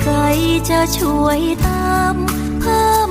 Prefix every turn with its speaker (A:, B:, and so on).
A: ใครจะช่วยตามเพิ่ม